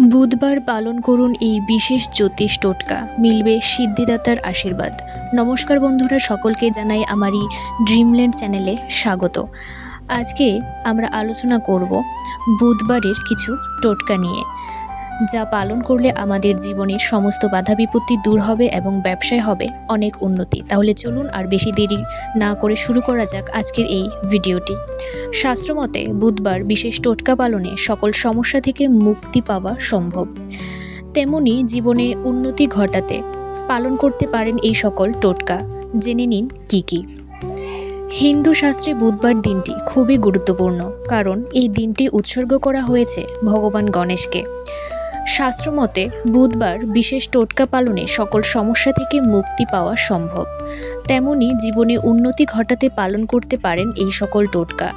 বুধবার পালন করুন এই বিশেষ জ্যোতিষ টোটকা। মিলবে সিদ্ধিদাতার আশীর্বাদ। নমস্কার বন্ধুরা, সকলকে জানাই আমারই ড্রিমল্যান্ড চ্যানেলে স্বাগত। আজকে আমরা আলোচনা করব বুধবারের কিছু টোটকা নিয়ে। যা পালন করলে আমাদের জীবনের সমস্ত বাধা বিপত্তি দূর হবে এবং ব্যবসায় হবে অনেক উন্নতি। তাহলে চলুন আর বেশি দেরি না করে শুরু করা যাক আজকের এই ভিডিওটি। শাস্ত্রমতে বুধবার বিশেষ টোটকা পালনে সকল সমস্যা থেকে মুক্তি পাওয়া সম্ভব। তেমনি জীবনে উন্নতি ঘটাতে পালন করতে পারেন এই সকল টোটকা। জেনে নিন কি কি। হিন্দু শাস্ত্রে বুধবার দিনটি খুবই গুরুত্বপূর্ণ, কারণ এই দিনটি উৎসর্গ করা হয়েছে ভগবান গণেশকে। শাস্ত্রমতে বুধবার বিশেষ টোটকা পালনে সকল সমস্যা থেকে মুক্তি পাওয়া সম্ভব। তেমনি জীবনে উন্নতি ঘটাতে পালন করতে পারেন এই সকল টোটকা।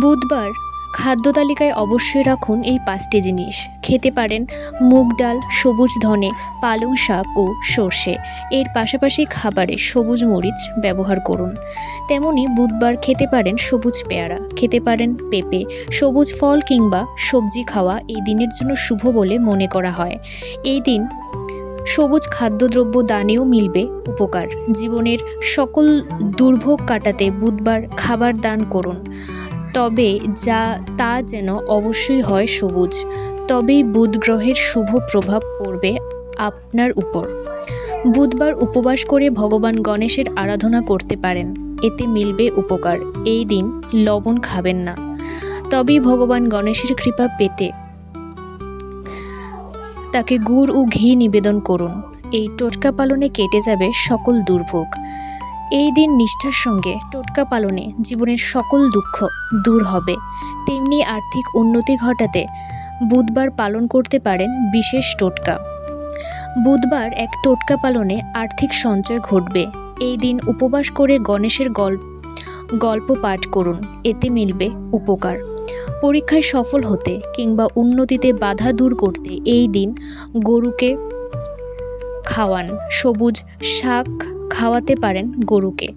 বুধবার খাদ্য তালিকায় অবশ্যই রাখুন এই পাঁচটি জিনিস। খেতে পারেন মুগ ডাল, সবুজ ধনে, পালং শাক ও সর্ষে। এর পাশাপাশি খাবারে সবুজ মরিচ ব্যবহার করুন। তেমনি বুধবার খেতে পারেন সবুজ পেয়ারা, খেতে পারেন পেঁপে, সবুজ ফল কিংবা সবজি খাওয়া এই দিনের জন্য শুভ বলে মনে করা হয়। এই দিন সবুজ খাদ্যদ্রব্য দানেও মিলবে উপকার। জীবনের সকল দুর্ভোগ কাটাতে বুধবার খাবার দান করুন। তবে যা তা যেন অবশ্যই হয় সবুজ, তবেই বুধ গ্রহের শুভ প্রভাব পড়বে আপনার উপর। বুধবার উপবাস করে ভগবান গণেশের আরাধনা করতে পারেন, এতে মিলবে উপকার, এই দিন লবণ খাবেন না। তবেই ভগবান গণেশের কৃপা পেতে তাকে গুড় ও ঘি নিবেদন করুন। এই টোটকা পালনে কেটে যাবে সকল দুর্ভোগ। এই দিন নিষ্ঠার সঙ্গে টোটকা পালনে জীবনের সকল দুঃখ দূর হবে। তেমনি আর্থিক উন্নতি ঘটাতে বুধবার পালন করতে পারেন বিশেষ টোটকা। বুধবার এক টোটকা পালনে আর্থিক সঞ্চয় ঘটবে। এই দিন উপবাস করে গণেশের গল্প গল্প পাঠ করুন, এতে মিলবে উপকার। পরীক্ষায় সফল হতে কিংবা উন্নতিতে বাধা দূর করতে এই দিন গরুকে খাওয়ান। সবুজ শাক খাওয়াতে পারেন গরুকে।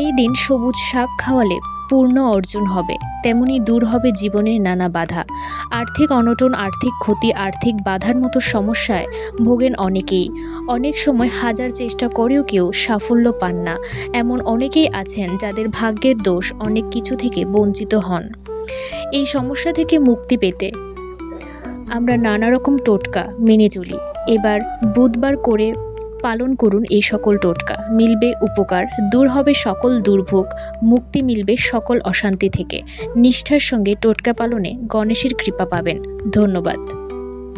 এই দিন সবুজ শাক খাওয়ালে পূর্ণ অর্জন হবে, তেমনি দূর হবে জীবনের নানা বাধা। আর্থিক অনটন, আর্থিক ক্ষতি, আর্থিক বাধার মতো সমস্যায় ভোগেন অনেকেই। অনেক সময় হাজার চেষ্টা করেও কেউ সাফল্য পান না। এমন অনেকেই আছেন যাদের ভাগ্যের দোষ অনেক কিছু থেকে বঞ্চিত হন। এই সমস্যা থেকে মুক্তি পেতে আমরা নানা রকম টোটকা মেনে চলি। এবার বুধবার করে পালন করুন এই সকল টোটকা। মিলবে উপকার, দূর হবে সকল দুর্ভোগ, মুক্তি মিলবে সকল অশান্তি থেকে। নিষ্ঠার সঙ্গে টোটকা পালনে গণেশের কৃপা পাবেন। ধন্যবাদ।